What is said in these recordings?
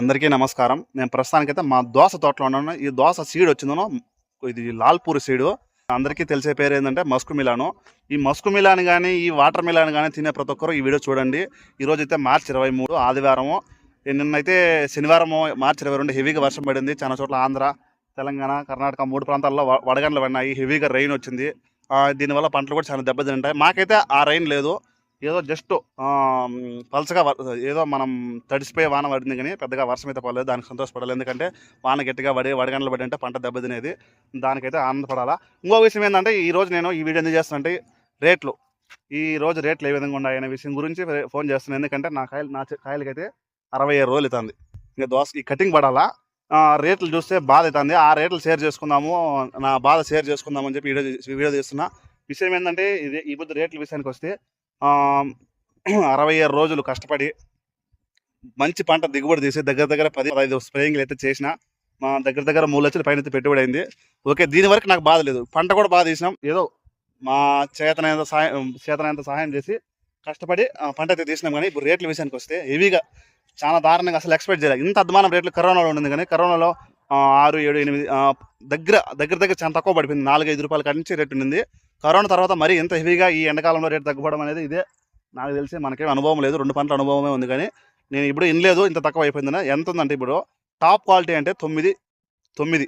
అందరికీ నమస్కారం. నేను ప్రస్తుతానికైతే మా దోస తోటలో ఉన్నాను. ఈ దోస సీడ్ వచ్చిందనో ఇది లాల్పూర్ సీడు. అందరికీ తెలిసే పేరు ఏంటంటే మస్కు మిలాను. ఈ మస్కు మిలాన్ కానీ ఈ వాటర్ మిలాన్ కానీ తినే ప్రతి ఒక్కరు ఈ వీడియో చూడండి. ఈరోజు అయితే మార్చి ఇరవై మూడు ఆదివారము. నిన్నైతే శనివారం మార్చి ఇరవై రెండు హెవీగా వర్షం పడింది. చాలా చోట్ల ఆంధ్ర తెలంగాణ కర్ణాటక మూడు ప్రాంతాల్లో వడగండ్ల వడగండ్లు పడినాయి. హెవీగా రైన్ వచ్చింది. దీనివల్ల పంటలు కూడా చాలా దెబ్బతింటాయి. మాకైతే ఆ రైన్ లేదు. ఏదో జస్ట్ పలసగా ఏదో మనం తడిసిపోయే వాన పడింది కానీ పెద్దగా వర్షం అయితే పడలేదు. దానికి సంతోషపడాలి. ఎందుకంటే వాన గట్టిగా పడి వడగండ్లు పడి అంటే పంట దెబ్బతినేది. దానికైతే ఆనందపడాలా. ఇంకో విషయం ఏంటంటే ఈరోజు నేను ఈ వీడియో ఎందుకు చేస్తానంటే రేట్లు. ఈ రోజు రేట్లు ఏ విధంగా ఉన్నాయి అనే విషయం గురించి ఫోన్ చేస్తున్నాను ఎందుకంటే నా కాయలు నా కాయలకైతే అరవై ఏడు రోజులు అవుతుంది ఇంకా దోశ ఈ కటింగ్ పడాలా? రేట్లు చూస్తే బాధ అవుతుంది ఆ రేట్లు షేర్ చేసుకుందాము నా బాధ షేర్ చేసుకుందామని చెప్పి వీడియో వీడియో చేస్తున్నా విషయం ఏంటంటే ఇది ఈ బుద్ధి రేట్ల విషయానికి వస్తే అరవై ఆరు రోజులు కష్టపడి మంచి పంట దిగుబడి తీసి దగ్గర దగ్గర పది పదహైదు స్ప్రేయింగ్లు అయితే చేసిన మా దగ్గర దగ్గర మూడు లక్షల పైన అయితే పెట్టుబడి అయింది. ఓకే దీని వరకు నాకు బాధ లేదు. పంట కూడా బాగా తీసినాం. ఏదో మా చేతనైనంత సహాయం చేతనైనంత సహాయం చేసి కష్టపడి పంట అయితే తీసినాం కానీ ఇప్పుడు రేట్ల విషయానికి వస్తే హెవీగా చాలా దారుణంగా అసలు ఎక్స్పెక్ట్ చేయలేదు. ఇంత అద్మానం రేట్లు కరోనాలో ఉండింది కానీ కరోనాలో ఆరు ఏడు ఎనిమిది దగ్గర దగ్గర దగ్గర చాలా తక్కువ పడిపోయింది. నాలుగు ఐదు రూపాయల కాడి నుంచి రేటు ఉండింది. కరోనా తర్వాత మరీ ఇంత హెవీగా ఈ ఎండాకాలంలో రేటు తగ్గిపోవడం అనేది ఇదే. నాకు తెలిసి మనకేం అనుభవం లేదు. రెండు పంటల అనుభవమే ఉంది కానీ నేను ఇప్పుడు ఇనలేదు ఇంత తక్కువ అయిపోయిందని ఎంత ఉందంటే ఇప్పుడు టాప్ క్వాలిటీ అంటే తొమ్మిది తొమ్మిది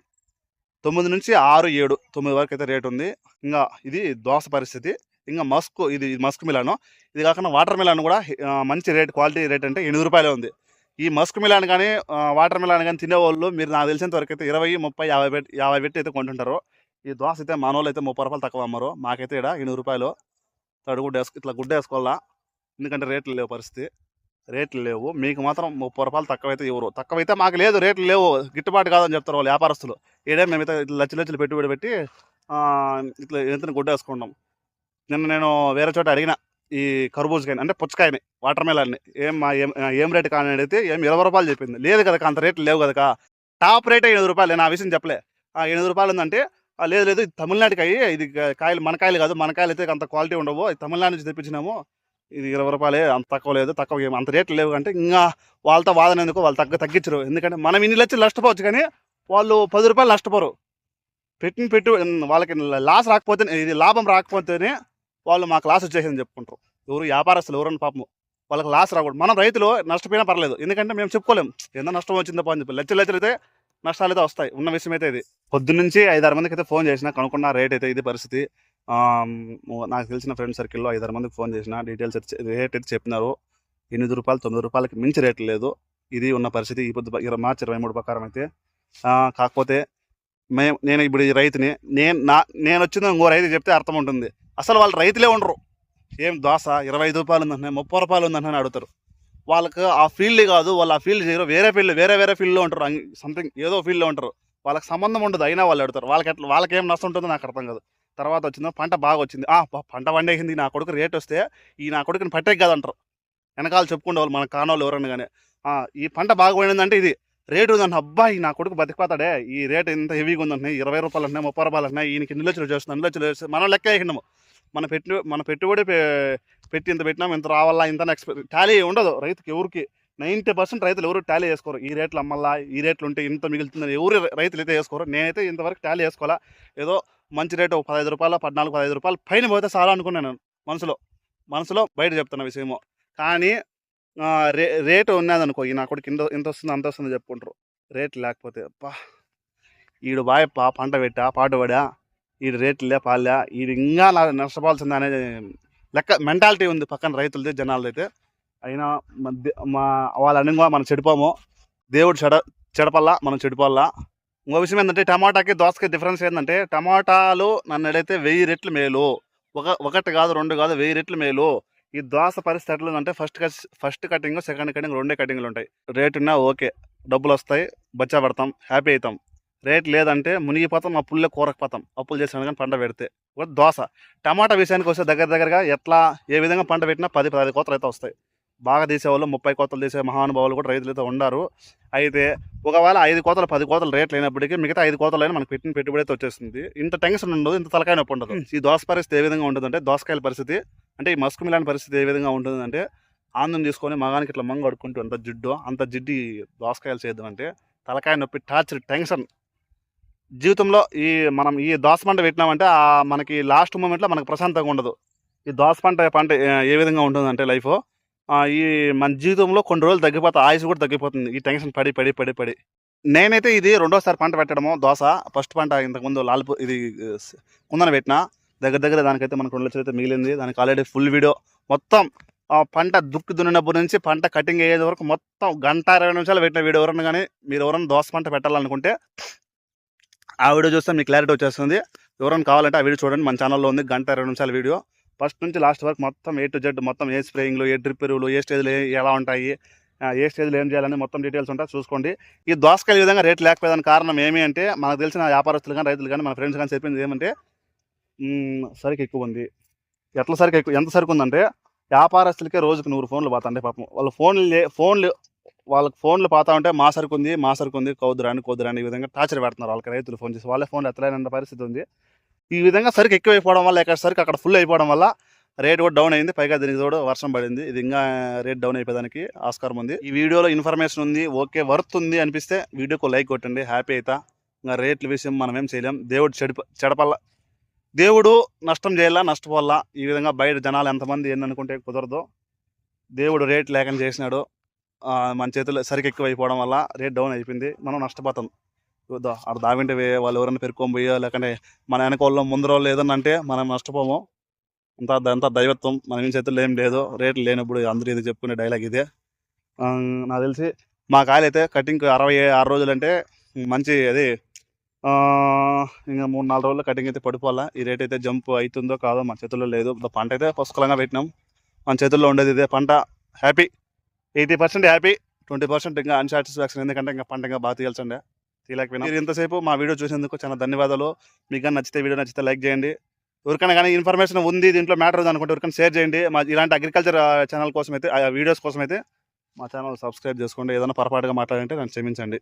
తొమ్మిది నుంచి ఆరు ఏడు తొమ్మిది వరకు అయితే రేట్ ఉంది. ఇంకా ఇది దోస పరిస్థితి. ఇంకా మస్క్ ఇది మస్క్ మిలాను. ఇది కాకుండా వాటర్ మిలాన్ కూడా మంచి రేట్ క్వాలిటీ రేట్ అంటే ఎనిమిది రూపాయలే ఉంది. ఈ మస్క్ మిలాన్ కానీ వాటర్ మిలాన్ కానీ తినేవాళ్ళు మీరు నాకు తెలిసినంత వరకు అయితే ఇరవై ముప్పై యాభై పెట్టి యాభై పెట్టి అయితే కొంటుంటారు. ఈ దోశ అయితే మన అయితే ముప్పై రూపాయలు తక్కువ అమ్మరు. మాకైతే ఇక్కడ ఎనిమిది రూపాయలు. తడు గుడ్డ వేసుకు ఇట్లా గుడ్డ వేసుకోవాలా? ఎందుకంటే రేట్లు లేవు పరిస్థితి. రేట్లు లేవు. మీకు మాత్రం ముప్పై రూపాయలు తక్కువైతే ఇవ్వరు. తక్కువైతే మాకు లేదు రేట్లు లేవు. గిట్టుబాటు కాదని చెప్తారు వాళ్ళు వ్యాపారస్తులు. ఏడే మేమైతే ఇట్లా లచ్చలు లచ్చలు పెట్టుబడి పెట్టి ఇట్లా ఎంత గుడ్డ వేసుకుంటాం. నిన్న నేను వేరే చోట అడిగిన ఈ కర్బూజకాయని అంటే పుచ్చకాయని వాటర్ మెలాన్ని. ఏం మా ఏం ఏం రేటు కానీ అడిగితే ఏం ఇరవై రూపాయలు చెప్పింది. లేదు కదా అంత రేట్లు లేవు కదా టాప్ రేటే ఎనిమిది రూపాయలు. నేను ఆ విషయం చెప్పలే. ఆ ఎనిమిది రూపాయలు ఉందంటే లేదు లేదు. ఇది తమిళనాడు ఇది కాయలు మన కాయలు కాదు. మన కాయలు అయితే అంత క్వాలిటీ ఉండవు. ఇది తమిళనాడు నుంచి తెప్పించినాము. ఇది ఇరవై రూపాయలే అంత తక్కువ లేదు. తక్కువ ఏం అంత రేట్లు లేవు అంటే ఇంకా వాళ్ళతో వాదన ఎందుకు వాళ్ళు తగ్గ తగ్గించరు. ఎందుకంటే మనం ఇన్ని లక్షలు నష్టపోవచ్చు కానీ వాళ్ళు పది రూపాయలు నష్టపోరు. పెట్టిన పెట్టు వాళ్ళకి లాస్ రాకపోతే ఇది లాభం రాకపోతేనే వాళ్ళు మాకు లాస్ వచ్చేసిందని చెప్పుకుంటారు. ఎవరు వ్యాపారస్తులు ఎవరన్నా పాపము వాళ్ళకి లాస్ రాకూడదు. మనం రైతులు నష్టపోయినా పర్లేదు. ఎందుకంటే మేము చెప్పుకోలేము ఎంత నష్టం వచ్చిందో పని చెప్పి. లచ్చలు లచ్చలు అయితే నష్టాలు అయితే వస్తాయి. ఉన్న విషయం అయితే ఇది. పొద్దున్నుంచి ఐదారు మందికి అయితే ఫోన్ చేసిన కనుక్కున్న రేట్ అయితే ఇది పరిస్థితి. నాకు తెలిసిన ఫ్రెండ్ సర్కిల్లో ఐదారు మందికి ఫోన్ చేసిన డీటెయిల్స్ రేట్ అయితే చెప్పినారు. ఎనిమిది రూపాయలు తొమ్మిది రూపాయలకి మించి రేట్ లేదు. ఇది ఉన్న పరిస్థితి ఈ పొద్దు ఇరవై మార్చి ఇరవై మూడు ప్రకారం అయితే. కాకపోతే మేము నేను ఇప్పుడు ఈ రైతుని నేను నా నేను వచ్చింది ఇంకో రైతు చెప్తే అర్థం ఉంటుంది. అసలు వాళ్ళు రైతులే ఉండరు. ఏం దోశ ఇరవై ఐదు రూపాయలు ఉందంటే ముప్పై రూపాయలు ఉందంటే అడుగుతారు. వాళ్ళకి ఆ ఫీల్డ్ కాదు వాళ్ళు ఆ ఫీల్డ్ చేయరు వేరే ఫీల్డ్ వేరే వేరే ఫీల్డ్లో ఉంటారు. సంథింగ్ ఏదో ఫీల్డ్లో ఉంటారు. వాళ్ళకి సంబంధం ఉండదు అయినా వాళ్ళు అడుగుతారు వాళ్ళకి ఎట్లా వాళ్ళకి ఏం నష్టం ఉంటుందో నాకు అర్థం కాదు. తర్వాత వచ్చిందో పంట బాగా వచ్చింది. ఆ పంట పండేసింది నా కొడుకు రేట్ వస్తే ఈ నా కొడుకుని పట్టేకి కాదంటారు. వెనకాల చెప్పుకుంటే వాళ్ళు మన కానోళ్ళు ఎవరన్నా కానీ ఈ పంట బాగా పోయిందంటే ఇది రేటు ఉందంటే అబ్బాయి నా కొడుకు బతికిపోతాడే. ఈ రేట్ ఇంత హెవీగా ఉందంటే ఇరవై రూపాయలు అంటున్నాయి ముప్పై రూపాయలు అంటున్నాయి ఈయనకి ఇన్ని లక్షలు చేస్తున్నాం అన్ని లక్షలు చేస్తున్నాం మనం లెక్క వేసినాము. మన పెట్టు మన పెట్టుబడి పెట్టి ఇంత పెట్టినాం ఇంత రావాలా ఇంత ఎక్స్పెక్ట్ టాలీ ఉండదు. రైతుకి ఎవరికి నైంటీ పర్సెంట్ రైతులు ఎవరు టాలీ చేసుకోరు. ఈ రేట్లు అమ్మల్లా ఈ రేట్లు ఉంటే ఇంత మిగులుతుందని ఎవరు రైతులు అయితే వేసుకోరు నేనైతే ఇంతవరకు టాలీ చేసుకోవాలా. ఏదో మంచి రేటు పదహైదు రూపాయలు పద్నాలుగు పదహైదు రూపాయలు పైన పోతే చాలా అనుకున్నాను మనసులో. మనసులో బయట చెప్తున్న విషయము. కానీ రే రేటు ఉన్నదనుకో ఈ నా కొడుకు ఇంత ఇంత వస్తుంది అంత వస్తుంది చెప్పుకుంటారు. రేట్ లేకపోతే అబ్బా! ఈడు బాయ్ పా పంట పెట్టా పాటు పడా ఈడు రేట్లు లే పాలే ఈడు ఇంకా నా అనేది లెక్క మెంటాలిటీ ఉంది పక్కన రైతులది జనాలదైతే. అయినా మధ్య మా వాళ్ళ అన్నిగా మనం చెడిపోము. దేవుడు చెడ చెడపల్లా మనం చెడిపోల్లా. ఇంకో విషయం ఏంటంటే టమాటాకి దోసకి డిఫరెన్స్ ఏంటంటే టమాటాలు నన్ను అడిగితే వెయ్యి రెట్లు మేలు. ఒక ఒకటి కాదు రెండు కాదు వెయ్యి రెట్లు మేలు. ఈ దోస పరిస్థితి ఎట్లా first first first cutting second cutting రెండే కటింగ్లు ఉంటాయి. రేట్ ఉన్నా ఓకే. డబ్బులు వస్తాయి బచ్చా పడతాం. హ్యాపీ అవుతాం. రేట్ లేదంటే మునిగిపోతాం ఆ పుల్లే కూరకపోతాం. అప్పులు చేసిన కానీ పంట పెడితే. ఒక దోశ. టమాటా విషయానికి వస్తే దగ్గర దగ్గరగా ఎట్లా ఏ విధంగా పంట పెట్టినా పది పదహైదు కోతలు అయితే వస్తాయి. బాగా తీసేవాళ్ళు ముప్పై కోతలు తీసే మహానుభావులు కూడా రైతులు అయితే ఉండారు. అయితే ఒకవేళ ఐదు కోతలు పది కోతలు రేట్లు అయినప్పటికీ మిగతా ఐదు కోతలు అయినా మనకు పెట్టిన పెట్టుబడి అయితే వచ్చేస్తుంది. ఇంత టెన్షన్ ఉండదు ఇంత తలకాయ నొప్పి ఉండదు. ఈ దోస పరిస్థితి ఏ విధంగా ఉంటుందంటే దోసకాయల పరిస్థితి అంటే ఈ మస్కు మిలాన్ పరిస్థితి ఏ విధంగా ఉంటుందంటే ఆనందం తీసుకొని మగానికి ఇట్లా మంగ అడుక్కుంటూ అంత జిడ్డు అంత జిడ్డి దోసకాయలు చేద్దాం అంటే తలకాయ నొప్పి టార్చర్ టెన్షన్ జీవితంలో ఈ మనం ఈ దోస పంట పెట్టినామంటే ఆ మనకి లాస్ట్ మూమెంట్లో మనకు ప్రశాంతంగా ఉండదు. ఈ దోస పంట పంట ఏ- విధంగా ఉంటుందంటే లైఫ్ ఈ మన జీవితంలో కొన్ని రోజులు తగ్గిపోతే ఆయుష్ కూడా తగ్గిపోతుంది. ఈ టెన్షన్ పడి పడి పడి పడి. నేనైతే ఇది రెండోసారి పంట పెట్టడము దోస. ఫస్ట్ పంట ఇంతకుముందు లాల్పు ఇది కుందన పెట్టిన. దగ్గర దగ్గర దానికైతే మనకు రెండు లక్షలు అయితే మిగిలింది. దానికి ఆల్రెడీ ఫుల్ వీడియో మొత్తం ఆ పంట దుక్కి దున్నినప్పటి నుంచి పంట కటింగ్ అయ్యేది వరకు మొత్తం గంట ఇరవై నిమిషాలు పెట్టిన వీడియో ఎవరన్నా కానీ మీరు ఎవరైనా దోస పంట పెట్టాలనుకుంటే ఆ వీడియో చూస్తే మీకు క్లారిటీ వచ్చేస్తుంది. ఎవరైనా కావాలంటే ఆ వీడియో చూడండి. మన ఛానల్లో ఉంది. గంట ఇరవై నిమిషాల వీడియో. ఫస్ట్ నుంచి లాస్ట్ వరకు మొత్తం ఏ టు జెడ్ మొత్తం ఏ స్ప్రేయింగ్లు ఏ డ్రిప్ ఎరువులు ఏ స్టేజ్లు ఏ- ఎలా ఉంటాయి ఏ స్టేజ్లో ఏం చేయాలని మొత్తం డీటెయిల్స్ ఉంటాయి. చూసుకోండి. ఈ దోసకాయలు ఈ విధంగా రేట్ లేకపోయేదాని కారణం ఏమి అంటే మనకు తెలిసిన వ్యాపారస్తులు కానీ రైతులు కానీ మన ఫ్రెండ్స్ కానీ చెప్పింది ఏమంటే సరికి ఎక్కువ ఉంది. ఎట్ల సరికి ఎక్కువ ఎంత సరికి ఉందంటే వ్యాపారస్తులకే రోజుకి నూరు ఫోన్లు పోతాండే పాపం. వాళ్ళు ఫోన్లు లే- ఫోన్లు వాళ్ళకి ఫోన్లు పాతా ఉంటే మా సరుకు ఉంది మా సరుకు ఉంది కౌదురాని కౌదురాని ఈ విధంగా టార్చర్ పెడుతున్నారు వాళ్ళకి రైతులు ఫోన్ చేసి. వాళ్ళే ఫోన్లు ఎత్తలేనన్న పరిస్థితి ఉంది. ఈ విధంగా సరుకు ఎక్కువ అయిపోవడం వల్ల ఇక్కడ సరుకు అక్కడ ఫుల్ అయిపోవడం వల్ల రేట్ కూడా డౌన్ అయింది. పైగా దీనికి తోడు వర్షం పడింది. ఇది ఇంకా రేట్ డౌన్ అయిపోయేదానికి ఆస్కారం ఉంది. ఈ వీడియోలో ఇన్ఫర్మేషన్ ఉంది. ఓకే వర్త్ ఉంది అనిపిస్తే వీడియోకి లైక్ కొట్టండి. హ్యాపీ అవుతా ఇంకా రేట్ల విషయం మనం ఏం చేయలేం. దేవుడు చెడిప చెడపల్ల దేవుడు నష్టం చేయాలా నష్టపోవాలా ఈ విధంగా బయట జనాలు ఎంతమంది ఏందనుకుంటే కుదరదు. దేవుడు రేట్ లేకుండా చేసినాడు. మన చేతుల్లో సరికి ఎక్కువ అయిపోవడం వల్ల రేట్ డౌన్ అయిపోయింది. మనం నష్టపోతాం. అక్కడ దావింటే వాళ్ళు ఎవరైనా పెరుకొని పోయో లేకుంటే మన వెనక వాళ్ళు ముందర వాళ్ళు ఏదన్నా అంటే మనం నష్టపోము. అంత అంతా దైవత్వం మన చేతుల్లో ఏం లేదు. రేట్లు లేనప్పుడు అందరూ ఇది చెప్పుకునే డైలాగ్ ఇదే. నాకు తెలిసి మా కాయలు అయితే కటింగ్ అరవై ఆరు రోజులు అంటే మంచి అది ఇంకా మూడు నాలుగు రోజుల్లో కటింగ్ అయితే పడిపోవాలా. ఈ రేట్ అయితే జంప్ అవుతుందో కాదో మన చేతుల్లో లేదు. పంట అయితే పుష్కలంగా పెట్టినాం. మన చేతుల్లో ఉండేది ఇదే పంట. Happy. Eighty percent happy twenty percent ఇంకా అన్సాటిస్ఫాక్షన్. ఎందుకంటే ఇంకా పంట ఇంకా బాగా తీయాల్సిందే. తీయలేకపోయినా. మీరు ఇంతసేపు మా వీడియో చూసేందుకు చాలా ధన్యవాదాలు. మీకు కానీ నచ్చితే వీడియో నచ్చితే లైక్ చేయండి. ఎవరికైనా కానీ ఇన్ఫర్మేషన్ ఉంది దీంట్లో మ్యాటర్ ఉంది అనుకుంటే ఎవరికైనా షేర్ చేయండి. మా ఇలాంటి అగ్రికల్చర్ ఛానల్ కోసం అయితే ఆ వీడియోస్ కోసం అయితే మా ఛానల్ సబ్స్క్రైబ్ చేసుకోండి. ఏదైనా పొరపాటుగా మాట్లాడంటే నన్ను క్షమించండి.